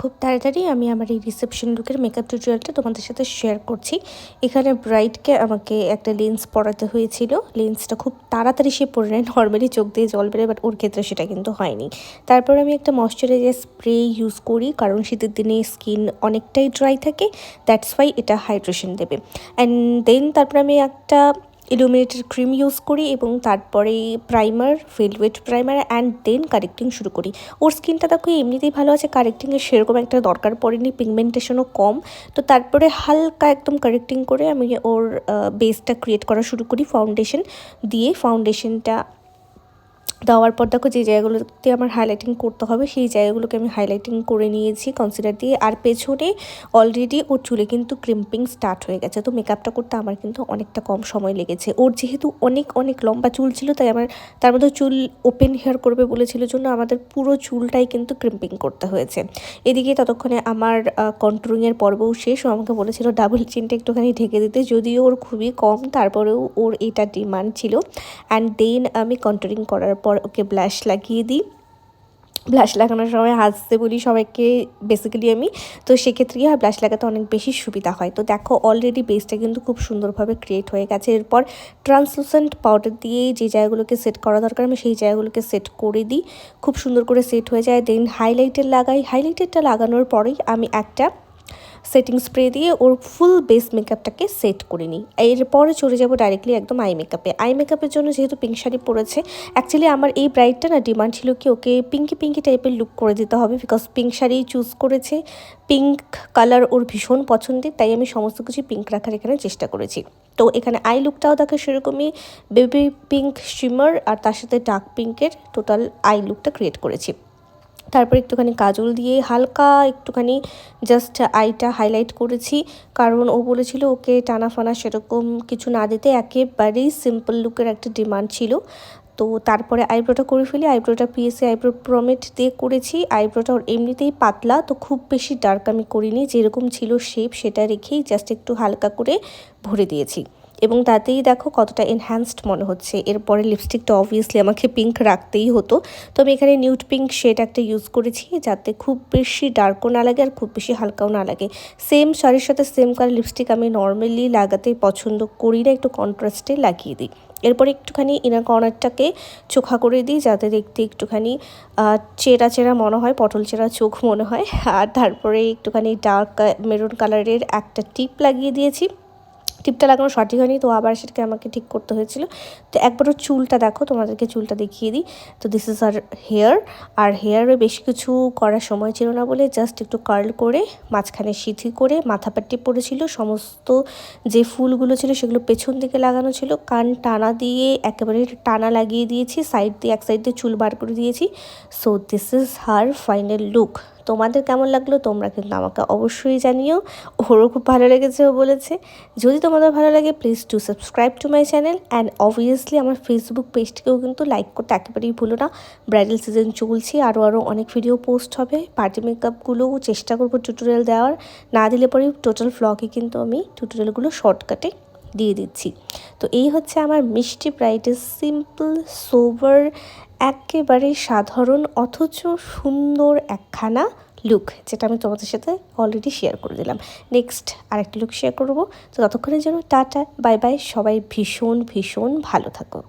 খুব তাড়াতাড়ি আমি আমার এই রিসেপশন লুকের মেকআপ টিউটোরিয়ালটা তোমাদের সাথে শেয়ার করছি। এখানে ব্রাইটকে আমাকে একটা লেন্স পরাতে হয়েছিল। লেন্সটা খুব তাড়াতাড়ি সে পরে নেয় নর্মালি চোখ দিয়ে জল বেরোয় বাট ওর ক্ষেত্রে সেটা কিন্তু হয়নি। তারপর আমি একটা ময়শ্চারাইজার স্প্রে ইউজ করি, কারণ শীতের দিনে স্কিন অনেকটাই ড্রাই থাকে দ্যাটস ওয়াই এটা হাইড্রেশন দেবে। অ্যান্ড দেন তারপর আমি একটা ইলুমিনেটেড ক্রিম ইউজ করি এবং তারপরে primer velvet primer and then correcting শুরু করি। ওর স্কিনটা দেখো এমনিতেই ভালো আছে কারেক্টিংয়ের সেরকম একটা দরকার পড়েনি পিগমেন্টেশনও কম। তো তারপরে হালকা একদম কারেক্টিং করে আমি ওর বেসটা ক্রিয়েট করা শুরু করি ফাউন্ডেশন দিয়ে ফাউন্ডেশনটা দেওয়ার পর দেখো যে জায়গাগুলোতে আমার হাইলাইটিং করতে হবে, সেই জায়গাগুলোকে আমি হাইলাইটিং করে নিয়েছি কনসিলার দিয়ে। আর পেছনে অলরেডি ওর চুলে কিন্তু ক্রিম্পিং স্টার্ট হয়ে গেছে, তো মেকআপটা করতে আমার কিন্তু অনেকটা কম সময় লেগেছে। ওর যেহেতু অনেক অনেক লম্বা চুল ছিল, তাই আমার, তার মধ্যে চুল ওপেন হেয়ার করবে বলেছিল, জন্য আমাদের পুরো চুলটাই কিন্তু ক্রিম্পিং করতে হয়েছে। এদিকে ততক্ষণে আমার কন্ট্রোলিংয়ের পর্বও শেষ, ও আমাকে বলেছিল ডাবল চিনটা একটুখানি ঢেকে দিতে, যদিও ওর খুবই কম, তারপরেও ওর এটা ডিমান্ড ছিল। অ্যান্ড দেন আমি কন্ট্রোলিং করার পর ওকে ব্লাশ লাগিয়ে দিই। ব্লাশ লাগানোর সময় হাসতে বলি সবাইকে বেসিক্যালি আমি। তো সেক্ষেত্রে আর ব্লাশ লাগাতে অনেক বেশি সুবিধা হয়। তো দেখো অলরেডি বেসটা কিন্তু খুব সুন্দরভাবে ক্রিয়েট হয়ে গেছে। এরপর ট্রান্সলুসেন্ট পাউডার দিয়ে যে জায়গাগুলোকে সেট করা দরকার, আমি সেই জায়গাগুলোকে সেট করে দিই। খুব সুন্দর করে সেট হয়ে যায়। দেন হাইলাইটার লাগাই। হাইলাইটারটা লাগানোর পরেই আমি একটা সেটিং স্প্রে দিয়ে ওর ফুল বেস মেকআপটাকে সেট করে নিই। এরপরে চলে যাব ডাইরেক্টলি একদম আই মেকআপে আই মেকআপের জন্য যেহেতু পিঙ্ক শাড়ি পরেছে অ্যাকচুয়ালি আমার এই ব্রাইডটা না ডিমান্ড ছিল কি ওকে পিঙ্কি পিঙ্কি টাইপের লুক করে দিতে হবে বিকজ পিঙ্ক শাড়ি চুজ করেছে। পিঙ্ক কালার ওর ভীষণ পছন্দের, তাই আমি সমস্ত কিছু পিঙ্ক রাখার এখানে চেষ্টা করেছি। তো এখানে আই লুকটাও দেখে সেরকমই বেবি পিঙ্ক শিমার আর তার সাথে ডার্ক পিঙ্কের টোটাল আই লুকটা ক্রিয়েট করেছি। তারপর একটুখানি কাজল দিয়ে হালকা একটুখানি জাস্ট আইটা হাইলাইট করেছি। কারণ ও বলেছিল ওকে টানা ফানা সেরকম কিছু না দিতে, একেবারেই সিম্পল লুকের একটা ডিমান্ড ছিল। তো তারপরে আইব্রোটা করে ফেলি আইব্রোটা পিএসি আইব্রো প্রমেট দিয়ে করেছি। আইব্রোটা ওর এমনিতেই পাতলা, তো খুব বেশি ডার্ক আমি করিনি। যেরকম ছিল শেপ সেটা রেখেই জাস্ট একটু হালকা করে ভরে দিয়েছি। এবং তাতেই দেখো কতটা এনহ্যান্সড মনে হচ্ছে। এরপরে লিপস্টিকটা অবভিয়াসলি আমাকে পিঙ্ক রাখতেই হতো। তো আমি এখানে নিউট পিঙ্ক শেড একটা ইউজ করেছি, যাতে খুব বেশি ডার্কও না লাগে আর খুব বেশি হালকাও না লাগে। সেম শাড়ির সাথে সেম কালার লিপস্টিক আমি নর্মালি লাগাতে পছন্দ করি না, একটু কন্ট্রাস্টে লাগিয়ে দিই। এরপর একটুখানি ইনার কর্নারটাকে চোখা করে দিই, যাতে দেখতে একটুখানি চেরা চেরা মনে হয় পটল চেরা চোখ মনে হয়। আর তারপরে একটুখানি ডার্ক মেরুন কালারের একটা টিপ লাগিয়ে দিয়েছি। টিপটা লাগানো সঠিক হয়নি, তো আবার সেটাকে আমাকে ঠিক করতে হয়েছিল। তো একবারও চুলটা দেখো, তোমাদেরকে চুলটা দেখিয়ে দিই। তো দিস ইজ আর হেয়ার আর হেয়ারে বেশি কিছু করার সময় ছিল না বলে জাস্ট একটু কার্ল করে, মাঝখানে সিথি করে মাথা পাট্টি পড়েছিল, সমস্ত যে ফুলগুলো ছিল সেগুলো পেছন দিকে লাগানো ছিল। কান টানা দিয়ে একেবারে টানা লাগিয়ে দিয়েছি সাইড দিয়ে এক সাইড দিয়ে চুল বার করে দিয়েছি। So this is her final look তোমাদের কেমন লাগল তোমরা কিন্তু আমাকে অবশ্যই জানিও। ওরও খুব ভালো লেগেছে ও বলেছে। যদি তোমাদের ভালো লাগে please do subscribe to my channel and obviously আমার ফেসবুক পেজটিকেও কিন্তু লাইক করতে একেবারেই ভুলো না। ব্রাইডাল সিজন চলছে, আরও আরও অনেক ভিডিও পোস্ট হবে। পার্টি মেকআপগুলোও চেষ্টা করব টিউটোরিয়াল দেওয়ার। না দিলে পরে টোটাল ফ্লগে কিন্তু আমি টিউটোরিয়ালগুলো শর্টকাটে দিয়ে দিচ্ছি। তো এই হচ্ছে আমার মিষ্টি প্রাইটের সিম্পল, সোবার, একেবারে সাধারণ অথচ সুন্দর একখানা লুক যেটা আমি তোমাদের সাথে অলরেডি শেয়ার করে দিলাম। নেক্সট আরেকটা লুক শেয়ার করব। তো ততক্ষণের জন্য টাটা বাই বাই সবাই ভীষণ ভীষণ ভালো থাকো।